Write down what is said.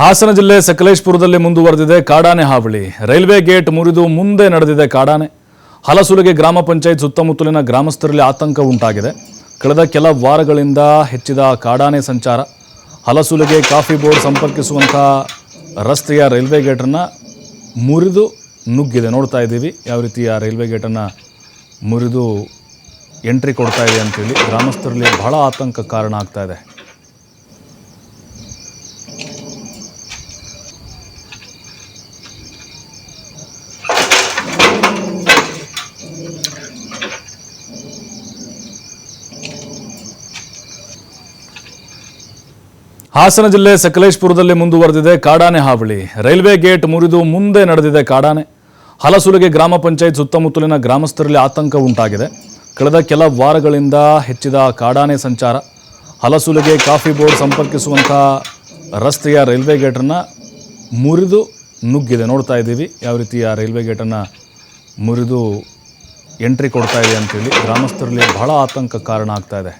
ಹಾಸನ ಜಿಲ್ಲೆ ಸಕಲೇಶ್ಪುರದಲ್ಲಿ ಮುಂದುವರೆದಿದೆ ಕಾಡಾನೆ ಹಾವಳಿ. ರೈಲ್ವೆ ಗೇಟ್ ಮುರಿದು ಮುಂದೆ ನಡೆದಿದೆ ಕಾಡಾನೆ. ಹಲಸುಲಿಗೆ ಗ್ರಾಮ ಪಂಚಾಯತ್ ಸುತ್ತಮುತ್ತಲಿನ ಗ್ರಾಮಸ್ಥರಲ್ಲಿ ಆತಂಕ ಉಂಟಾಗಿದೆ. ಕಳೆದ ಕೆಲ ವಾರಗಳಿಂದ ಹೆಚ್ಚಿದ ಕಾಡಾನೆ ಸಂಚಾರ. ಹಲಸುಲಿಗೆ ಕಾಫಿ ಬೋರ್ಡ್ ಸಂಪರ್ಕಿಸುವಂಥ ರಸ್ತೆಯ ರೈಲ್ವೆ ಗೇಟನ್ನು ಮುರಿದು ನುಗ್ಗಿದೆ. ನೋಡ್ತಾ ಇದ್ದೀವಿ ಯಾವ ರೀತಿ ಆ ರೈಲ್ವೆ ಗೇಟನ್ನು ಮುರಿದು ಎಂಟ್ರಿ ಕೊಡ್ತಾ ಇದೆ ಅಂತೇಳಿ. ಗ್ರಾಮಸ್ಥರಲ್ಲಿ ಬಹಳ ಆತಂಕ ಕಾರಣ ಆಗ್ತಾ ಇದೆ. ಹಾಸನ ಜಿಲ್ಲೆ ಸಕಲೇಶ್ಪುರದಲ್ಲಿ ಮುಂದುವರೆದಿದೆ ಕಾಡಾನೆ ಹಾವಳಿ. ರೈಲ್ವೆ ಗೇಟ್ ಮುರಿದು ಮುಂದೆ ನಡೆದಿದೆ ಕಾಡಾನೆ. ಹಲಸುಲಿಗೆ ಗ್ರಾಮ ಪಂಚಾಯತ್ ಸುತ್ತಮುತ್ತಲಿನ ಗ್ರಾಮಸ್ಥರಲ್ಲಿ ಆತಂಕ ಉಂಟಾಗಿದೆ. ಕಳೆದ ಕೆಲ ವಾರಗಳಿಂದ ಹೆಚ್ಚಿದ ಕಾಡಾನೆ ಸಂಚಾರ. ಹಲಸುಲಿಗೆ ಕಾಫಿ ಬೋರ್ಡ್ ಸಂಪರ್ಕಿಸುವಂಥ ರಸ್ತೆಯ ರೈಲ್ವೆ ಗೇಟನ್ನು ಮುರಿದು ನುಗ್ಗಿದೆ. ನೋಡ್ತಾ ಇದ್ದೀವಿ ಯಾವ ರೀತಿ ಆ ರೈಲ್ವೆ ಗೇಟನ್ನು ಮುರಿದು ಎಂಟ್ರಿ ಕೊಡ್ತಾ ಇದೆ ಅಂತೇಳಿ. ಗ್ರಾಮಸ್ಥರಲ್ಲಿ ಬಹಳ ಆತಂಕ ಕಾರಣ ಆಗ್ತಾ ಇದೆ.